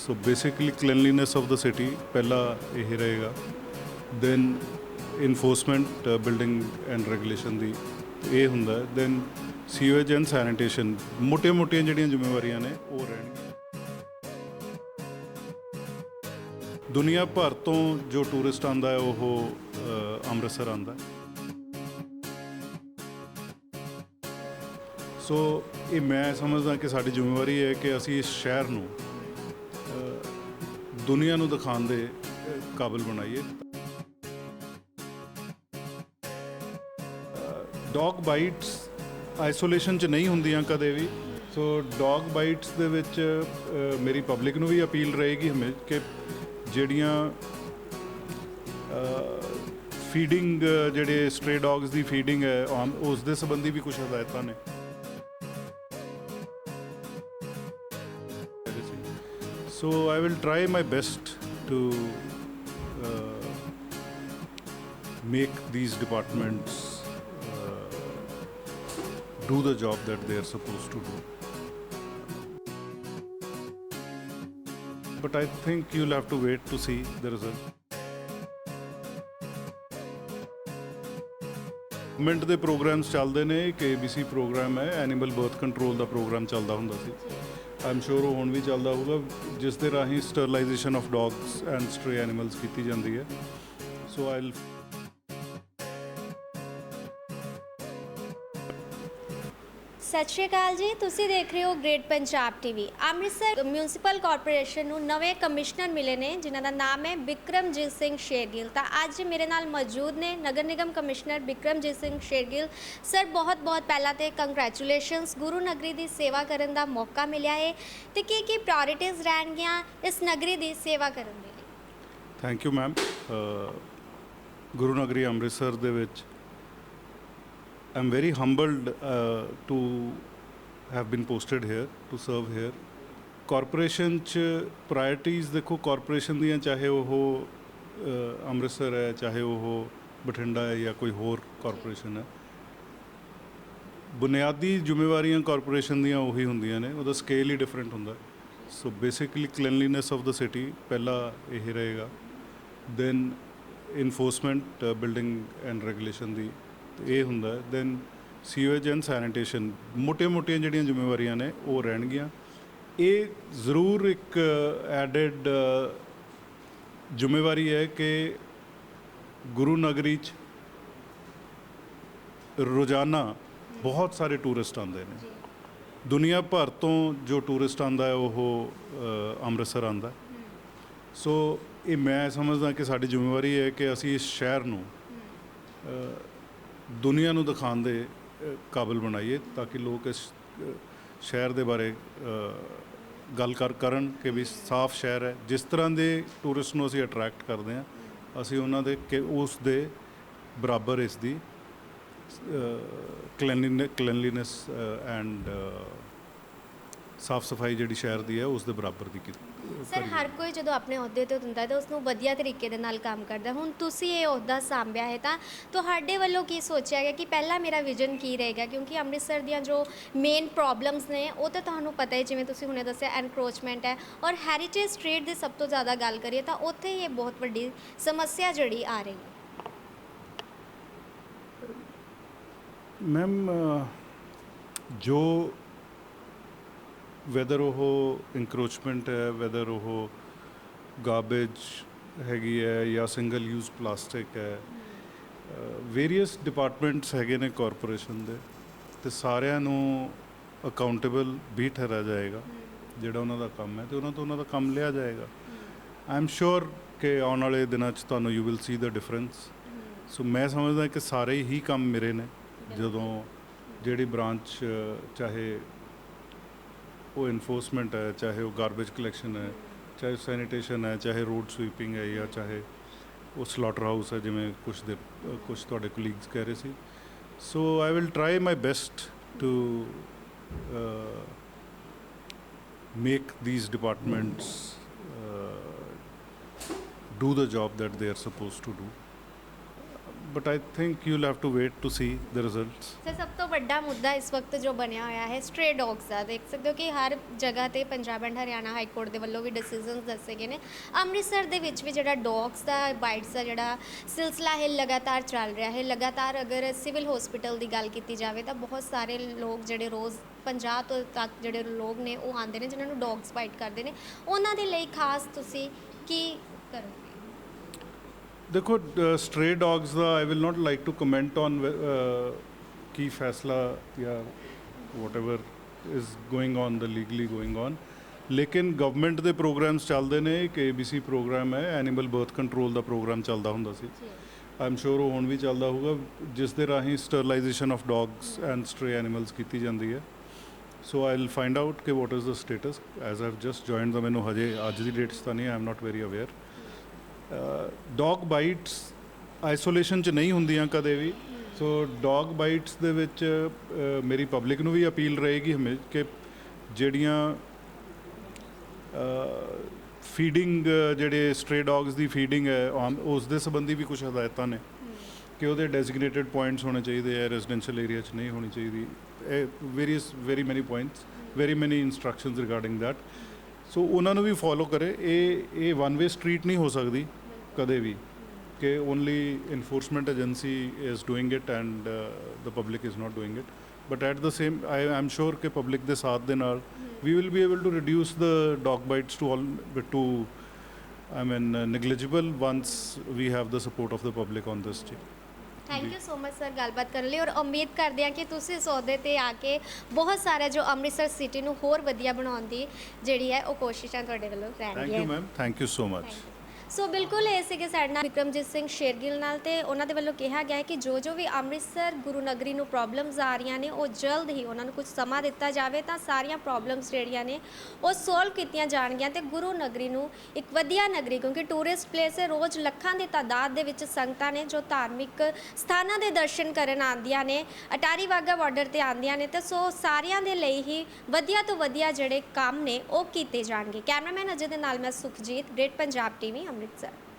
So basically cleanliness of the city ਪਹਿਲਾ ਇਹ ਰਹੇਗਾ। Then enforcement building and regulation ਦੀ ਇਹ ਹੁੰਦਾ ਦੈਨ ਸੀਵੇਜ ਐਂਡ ਸੈਨੀਟੇਸ਼ਨ ਮੋਟੀਆਂ-ਮੋਟੀਆਂ ਜਿਹੜੀਆਂ ਜ਼ਿੰਮੇਵਾਰੀਆਂ ਨੇ, ਉਹ ਰਹਿਣਗੀਆਂ। ਦੁਨੀਆ ਭਰ ਤੋਂ ਜੋ ਟੂਰਿਸਟ ਆਂਦਾ ਹੈ, ਉਹ ਅੰਮ੍ਰਿਤਸਰ ਆਂਦਾ ਸੋ ਇਹ ਮੈਂ ਸਮਝਦਾ ਕਿ ਸਾਡੀ ਜ਼ਿੰਮੇਵਾਰੀ ਹੈ ਕਿ ਅਸੀਂ ਇਸ ਸ਼ਹਿਰ ਨੂੰ ਦੁਨੀਆ ਨੂੰ ਦਿਖਾਉਣ ਦੇ ਅ, ਕਾਬਿਲ ਬਣਾਈਏ। ਡੌਗ ਬਾਈਟਸ ਆਈਸੋਲੇਸ਼ਨ ਚ ਨਹੀਂ ਹੁੰਦੀਆਂ ਕਦੇ ਵੀ। ਸੋ ਡੌਗ ਬਾਈਟਸ ਦੇ ਵਿੱਚ ਮੇਰੀ ਪਬਲਿਕ ਨੂੰ ਵੀ ਅਪੀਲ ਰਹੇਗੀ ਹਮੇ ਕਿ ਜਿਹੜੀਆਂ ਫੀਡਿੰਗ ਜਿਹੜੇ ਸਟ੍ਰੇ ਡੌਗਸ ਦੀ ਫੀਡਿੰਗ ਹੈ ਆਮ- ਉਸ ਦੇ ਸੰਬੰਧੀ ਵੀ ਕੁਝ ਹਦਾਇਤਾਂ ਨੇ। So I will try my best to uh, make these departments uh, do the job that they are supposed to do. But I think you'll have to wait to see the result. Government ਦੇ programs ਚੱਲਦੇ ਨੇ ਇੱਕ ABC programme ਹੈ animal birth control ਦਾ programme ਚੱਲਦਾ ਹੁੰਦਾ ਸੀ ਆਮ ਸ਼ੋਰ ਉਹ ਹੁਣ ਵੀ ਚੱਲਦਾ ਹੋਊਗਾ, ਜਿਸ ਦੇ ਰਾਹੀਂ sterilisation of dogs and stray animals ਕੀਤੀ ਜਾਂਦੀ ਹੈ। ਸੋ ਆਈ ਸਤਿ ਸ਼੍ਰੀ ਅਕਾਲ ਜੀ, ਤੁਸੀਂ ਦੇਖ ਰਹੇ ਹੋ Great Punjab TV Amritsar municipal corporation ਨੂੰ ਨਵੇਂ ਕਮਿਸ਼ਨਰ ਮਿਲੇ ਨੇ, ਜਿਨ੍ਹਾਂ ਦਾ ਨਾਮ ਹੈ ਬਿਕਰਮਜੀਤ ਸਿੰਘ ਸ਼ੇਰਗਿੱਲ। ਤਾਂ ਅੱਜ ਮੇਰੇ ਨਾਲ ਮੌਜੂਦ ਨੇ ਨਗਰ ਨਿਗਮ ਕਮਿਸ਼ਨਰ ਬਿਕਰਮਜੀਤ ਸਿੰਘ ਸ਼ੇਰਗਿੱਲ। ਸਰ ਬਹੁਤ ਬਹੁਤ ਪਹਿਲਾਂ ਤੇ ਕੰਗ੍ਰੈਚੁਲੇਸ਼ਨਸ ਗੁਰੂ ਨਗਰੀ ਦੀ ਸੇਵਾ ਕਰਨ ਦਾ ਮੌਕਾ ਮਿਲਿਆ ਹੈ ਤੇ ਕੀ ਕੀ ਪ੍ਰਾਇੋਰਟੀਜ਼ ਰਹਿਣਗੀਆਂ ਇਸ ਨਗਰੀ ਦੀ ਸੇਵਾ ਕਰਨ ਦੇ ਲਈ? ਥੈਂਕ ਯੂ ਮੈਮ ਗੁਰੂ ਨਗਰੀ ਅੰਮ੍ਰਿਤਸਰ ਦੇ ਵਿੱਚ I'm very humbled to have been posted here to serve here corporation ਚ ਪ੍ਰਾਇੋਰਟੀਜ਼ ਦੇਖੋ ਕਾਰਪੋਰੇਸ਼ਨ ਦੀਆਂ ਚਾਹੇ ਉਹ ਅ, ਅੰਮ੍ਰਿਤਸਰ ਹੈ ਚਾਹੇ ਉਹ ਬਠਿੰਡਾ ਹੈ ਜਾਂ ਕੋਈ ਹੋਰ ਕਾਰਪੋਰੇਸ਼ਨ ਹੈ ਬੁਨਿਆਦੀ ਜ਼ਿੰਮੇਵਾਰੀਆਂ ਕਾਰਪੋਰੇਸ਼ਨ ਦੀਆਂ ਉਹੀ ਹੁੰਦੀਆਂ ਨੇ ਉਹਦਾ ਸਕੇਲ ਹੀ ਡਿਫਰੈਂਟ ਹੁੰਦਾ so basically cleanliness of the city ਪਹਿਲਾ ਇਹ ਰਹੇਗਾ then enforcement building and regulation ਦੀ ਇਹ ਹੁੰਦਾ ਦੈਨ ਸੀਵੇਜ ਐਂਡ ਸੈਨੀਟੇਸ਼ਨ ਮੋਟੀਆਂ-ਮੋਟੀਆਂ ਜਿਹੜੀਆਂ ਜ਼ਿੰਮੇਵਾਰੀਆਂ ਨੇ, ਉਹ ਰਹਿਣਗੀਆਂ। ਇਹ ਜ਼ਰੂਰ ਇੱਕ ਐਡਡ ਜ਼ਿੰਮੇਵਾਰੀ ਹੈ ਕਿ ਗੁਰੂ ਨਗਰੀ ਚ ਰੋਜ਼ਾਨਾ ਬਹੁਤ ਸਾਰੇ ਟੂਰਿਸਟ ਆਉਂਦੇ ਨੇ। ਦੁਨੀਆ ਭਰ ਤੋਂ ਜੋ ਟੂਰਿਸਟ ਆਂਦਾ ਹੈ, ਉਹ ਅੰਮ੍ਰਿਤਸਰ ਆਂਦਾ ਸੋ ਇਹ ਮੈਂ ਸਮਝਦਾ ਕਿ ਸਾਡੀ ਜ਼ਿੰਮੇਵਾਰੀ ਹੈ ਕਿ ਅਸੀਂ ਇਸ ਸ਼ਹਿਰ ਨੂੰ ਦੁਨੀਆ ਨੂੰ ਦਿਖਾਉਣ ਦੇ ਅ, ਕਾਬਿਲ ਬਣਾਈਏ ਤਾਂ ਕਿ ਲੋਕ ਇਸ ਸ਼ਹਿਰ ਦੇ ਬਾਰੇ ਗੱਲ ਕਰ ਕਰਨ ਕਿ ਵੀ ਸਾਫ਼ ਸ਼ਹਿਰ ਹੈ। ਜਿਸ ਤਰ੍ਹਾਂ ਦੇ ਟੂਰਿਸਟ ਨੂੰ ਅਸੀਂ ਅਟਰੈਕਟ ਕਰਦੇ ਹਾਂ ਅਸੀਂ ਉਹਨਾਂ ਦੇ ਕਿ ਉਸ ਦੇ ਬਰਾਬਰ ਇਸ ਦੀ ਕਲੈਨਲੀਨੈਸ ਐਂਡ ਸਾਫ਼ ਸਫ਼ਾਈ ਜਿਹੜੀ ਸ਼ਹਿਰ ਦੀ ਹੈ ਉਸ ਦੇ ਬਰਾਬਰ ਦੀ ਕੀਤੀ। ਸਰ ਹਰ ਕੋਈ ਜਦੋਂ ਆਪਣੇ ਅਹੁਦੇ ਤੇ ਹੁੰਦਾ ਹੈ ਤਾਂ ਉਸ ਨੂੰ ਵਧੀਆ ਤਰੀਕੇ ਦੇ ਨਾਲ ਕੰਮ ਕਰਦਾ ਹੁਣ ਤੁਸੀਂ ਇਹ ਅਹੁਦਾ ਸੰਭਿਆ ਹੈ ਤਾਂ ਤੁਹਾਡੇ ਵੱਲੋਂ ਕੀ ਸੋਚਿਆ ਗਿਆ ਕਿ ਪਹਿਲਾ ਮੇਰਾ ਵਿਜ਼ਨ ਕੀ ਰਹੇਗਾ ਕਿਉਂਕਿ ਅੰਮ੍ਰਿਤਸਰ ਦੀਆਂ ਜੋ ਮੇਨ ਪ੍ਰੋਬਲਮਸ ਨੇ ਉਹ ਤਾਂ ਤੁਹਾਨੂੰ ਪਤਾ ਹੈ ਜਿਵੇਂ ਤੁਸੀਂ ਹੁਣੇ ਦੱਸਿਆ ਐਨਕਰੋਚਮੈਂਟ ਹੈ। ਔਰ ਹੈਰੀਟੇਜ ਸਟਰੀਟ ਦੀ ਸਭ ਤੋਂ ਜ਼ਿਆਦਾ ਗੱਲ ਕਰੀਏ ਤਾਂ ਉੱਥੇ ਹੀ ਇਹ ਬਹੁਤ ਵੱਡੀ ਸਮੱਸਿਆ ਜਿਹੜੀ ਆ ਰਹੀ ਹੈ। ਮੈਮ ਜੋ ਵੈਦਰ ਉਹ ਇਨਕਰੋਚਮੈਂਟ ਹੈ ਵੈਦਰ ਉਹ ਗਾਰਬੇਜ ਹੈਗੀ ਹੈ ਜਾਂ ਸਿੰਗਲ ਯੂਜ਼ ਪਲਾਸਟਿਕ ਹੈ ਵੇਰੀਅਸ ਡਿਪਾਰਟਮੈਂਟਸ ਹੈਗੇ ਨੇ ਕਾਰਪੋਰੇਸ਼ਨ ਦੇ ਤੇ ਸਾਰਿਆਂ ਨੂੰ ਅਕਾਊਂਟੇਬਲ ਵੀ ਠਹਿਰਾਇਆ ਜਾਏਗਾ ਜਿਹੜਾ ਉਹਨਾਂ ਦਾ ਕੰਮ ਹੈ ਤੇ ਉਹਨਾਂ ਤੋਂ ਉਹਨਾਂ ਦਾ ਕੰਮ ਲਿਆ ਜਾਏਗਾ। ਆਈ ਐਮ ਸ਼ੋਰ ਕਿ ਆਉਣ ਵਾਲੇ ਦਿਨਾਂ 'ਚ ਤੁਹਾਨੂੰ you will see the difference so ਮੈਂ ਸਮਝਦਾ ਕਿ ਸਾਰੇ ਹੀ ਕੰਮ ਮੇਰੇ ਨੇ ਜਦੋਂ ਜਿਹੜੀ ਬ੍ਰਾਂਚ ਚਾਹੇ ਉਹ ਇਨਫੋਰਸਮੈਂਟ ਹੈ, ਚਾਹੇ ਉਹ ਗਾਰਬੇਜ ਕਲੈਕਸ਼ਨ ਹੈ, ਚਾਹੇ ਸੈਨੀਟੇਸ਼ਨ ਹੈ, ਚਾਹੇ ਰੋਡ ਸਵੀਪਿੰਗ ਹੈ ਜਾਂ ਚਾਹੇ ਉਹ ਸਲਾਟਰ ਹਾਊਸ ਹੈ, ਜਿਵੇਂ ਕੁਝ ਦੇ ਕੁਝ ਤੁਹਾਡੇ ਕੋਲੀਗਸ ਕਹਿ ਰਹੇ ਸੀ। So I will try my best to make these departments do the job that they are supposed to do. But I think you have to wait to see the results sir ਸਭ ਤੋਂ ਵੱਡਾ ਮੁੱਦਾ ਇਸ ਵਕਤ ਜੋ ਬਣਿਆ ਹੋਇਆ ਹੈ ਸਟ੍ਰੇ ਡੌਗਸ ਦਾ ਦੇਖ ਸਕਦੇ ਹੋ ਕਿ ਹਰ ਜਗ੍ਹਾ ਤੇ Punjab and Haryana high court ਦੇ ਵੱਲੋਂ ਵੀ ਡਿਸੀਜਨਸ ਦੱਸੇ ਗਏ ਨੇ ਅੰਮ੍ਰਿਤਸਰ ਦੇ ਵਿੱਚ ਵੀ ਜਿਹੜਾ ਡੌਗਸ ਦਾ ਬਾਈਟਸ ਦਾ ਜਿਹੜਾ ਸਿਲਸਿਲਾ ਹੈ ਲਗਾਤਾਰ ਚੱਲ ਰਿਹਾ ਹੈ ਲਗਾਤਾਰ ਅਗਰ ਸਿਵਲ ਹਸਪੀਟਲ ਦੀ ਗੱਲ ਕੀਤੀ ਜਾਵੇ ਤਾਂ ਬਹੁਤ ਸਾਰੇ ਲੋਕ ਜਿਹੜੇ ਰੋਜ਼ 50 ਤੋਂ ਤੱਕ ਜਿਹੜੇ ਲੋਕ ਨੇ ਉਹ ਆਉਂਦੇ ਨੇ ਜਿਨ੍ਹਾਂ ਨੂੰ ਡੌਗਸ ਬਾਈਟ ਕਰਦੇ ਨੇ ਉਹਨਾਂ ਦੇ ਲਈ ਖਾਸ ਤੁਸੀਂ ਕੀ ਕਰੋਗੇ ਦੇਖੋ stray dogs the I will not like to comment on ਕੀ ਫੈਸਲਾ ਜਾਂ whatever is going on the legally going on ਲੇਕਿਨ ਗਵਰਨਮੈਂਟ ਦੇ ਪ੍ਰੋਗਰਾਮਸ ਚੱਲਦੇ ਨੇ ਇੱਕ ABC ਪ੍ਰੋਗਰਾਮ ਹੈ ਐਨੀਮਲ ਬਰਥ ਕੰਟਰੋਲ ਦਾ ਪ੍ਰੋਗਰਾਮ ਚੱਲਦਾ ਹੁੰਦਾ ਸੀ ਆਈ ਐਮ ਸ਼ੋਰ ਉਹ ਹੁਣ ਵੀ ਚੱਲਦਾ ਹੋਊਗਾ ਜਿਸ ਦੇ ਰਾਹੀਂ sterilisation of dogs and stray animals ਕੀਤੀ ਜਾਂਦੀ ਹੈ so I will find out ਕਿ what is the status as I've just joined ਦਾ ਮੈਨੂੰ ਹਜੇ ਅੱਜ ਦੀ ਡੇਟਸ ਤਾਂ ਨਹੀਂ I am not very aware dog bites isolation ਚ ਨਹੀਂ ਹੁੰਦੀਆਂ ਕਦੇ ਵੀ। ਸੋ ਡੌਗ ਬਾਈਟਸ ਦੇ ਵਿੱਚ ਮੇਰੀ ਪਬਲਿਕ ਨੂੰ ਵੀ ਅਪੀਲ ਰਹੇਗੀ ਹਮੇ, ਕਿ ਜਿਹੜੀਆਂ ਫੀਡਿੰਗ ਜਿਹੜੇ ਸਟ੍ਰੇ ਡੌਗਸ ਦੀ ਫੀਡਿੰਗ ਹੈ, ਆਮ- ਉਸ ਦੇ ਸੰਬੰਧੀ ਵੀ ਕੁਝ ਹਦਾਇਤਾਂ ਨੇ। ਕਿ ਉਹਦੇ ਡੈਜ਼ਿਗਨੇਟਿਡ ਪੁਆਇੰਟਸ ਹੋਣੇ ਚਾਹੀਦੇ ਆ ਰੈਜ਼ੀਡੈਂਸ਼ੀਅਲ ਏਰੀਆ 'ਚ ਨਹੀਂ ਹੋਣੀ ਚਾਹੀਦੀ। ਇਹ various very many points very many instructions regarding that so ਉਹਨਾਂ ਨੂੰ ਵੀ ਫੋਲੋ ਕਰੇ। ਇਹ ਇਹ ਵਨ ਵੇ ਸਟਰੀਟ ਨਹੀਂ ਹੋ ਸਕਦੀ। ਕਦੇ ਵੀ ਕਿ only enforcement agency is doing it and the public is not doing it but at the same I am sure ਕਿ ਪਬਲਿਕ ਦੇ ਸਾਥ ਦੇ ਨਾਲ we will be able to reduce the dog bites to all to I mean uh, negligible once we have the support of the public on this. Thank you so much sir ਗੱਲਬਾਤ ਕਰਨ ਲਈ ਔਰ ਉਮੀਦ ਕਰਦੇ ਹਾਂ ਕਿ ਤੁਸੀਂ ਇਸ ਅਹੁਦੇ ਤੇ ਆ ਕੇ ਬਹੁਤ ਸਾਰਾ ਜੋ ਅੰਮ੍ਰਿਤਸਰ ਸਿਟੀ ਨੂੰ ਹੋਰ ਵਧੀਆ ਬਣਾਉਣ ਦੀ ਜਿਹੜੀ ਹੈ ਉਹ ਕੋਸ਼ਿਸ਼ਾਂ ਤੁਹਾਡੇ ਵੱਲੋਂ ਰਹਿਣਗੀਆਂ you ma'am. Thank you so much. ਸੋ ਬਿਲਕੁਲ ਇਹ ਸੀਗੇ ਸਾਡੇ ਨਾਲ ਵਿਕਰਮਜੀਤ ਸਿੰਘ ਸ਼ੇਰਗਿੱਲ ਨਾਲ ਤੇ ਉਹਨਾਂ ਦੇ ਵੱਲੋਂ ਕਿਹਾ ਗਿਆ ਹੈ ਕਿ ਜੋ ਜੋ ਵੀ ਅੰਮ੍ਰਿਤਸਰ ਗੁਰੂ ਨਗਰੀ ਨੂੰ ਪ੍ਰੋਬਲਮਸ ਆ ਰਹੀਆਂ ਨੇ, ਉਹ ਜਲਦ ਹੀ ਉਹਨਾਂ ਨੂੰ ਕੁਝ ਸਮਾਂ ਦਿੱਤਾ ਜਾਵੇ ਤਾਂ ਸਾਰੀਆਂ ਪ੍ਰੋਬਲਮਸ ਜਿਹੜੀਆਂ ਨੇ, ਉਹ ਸੋਲਵ ਕੀਤੀਆਂ ਜਾਣਗੀਆਂ ਤੇ ਗੁਰੂ ਨਗਰੀ ਨੂੰ ਇੱਕ ਵਧੀਆ ਨਗਰੀ, ਕਿਉਂਕਿ ਟੂਰਿਸਟ ਪਲੇਸ ਹੈ, ਰੋਜ਼ ਲੱਖਾਂ ਦੀ ਤਾਦਾਦ ਦੇ ਵਿੱਚ ਸੰਗਤਾਂ ਨੇ ਜੋ ਧਾਰਮਿਕ ਸਥਾਨਾਂ ਦੇ ਦਰਸ਼ਨ ਕਰਨ ਆਉਂਦੀਆਂ ਨੇ, ਅਟਾਰੀ ਵਾਹਗਾ ਬਾਰਡਰ ਤੇ ਆਉਂਦੀਆਂ ਨੇ ਤੇ ਸੋ ਸਾਰਿਆਂ ਦੇ ਲਈ ਹੀ ਵਧੀਆ ਤੋਂ ਵਧੀਆ ਜਿਹੜੇ ਕੰਮ ਨੇ, ਉਹ ਕੀਤੇ ਜਾਣਗੇ। ਕੈਮਰਾਮੈਨ ਅਜੇ ਦੇ ਨਾਲ ਮੈਂ ਸੁਖਜੀਤ ਗ੍ਰੇਟ ਪੰਜਾਬ ਟੀਵੀ ਅੰਮ੍ਰਿਤਸਰ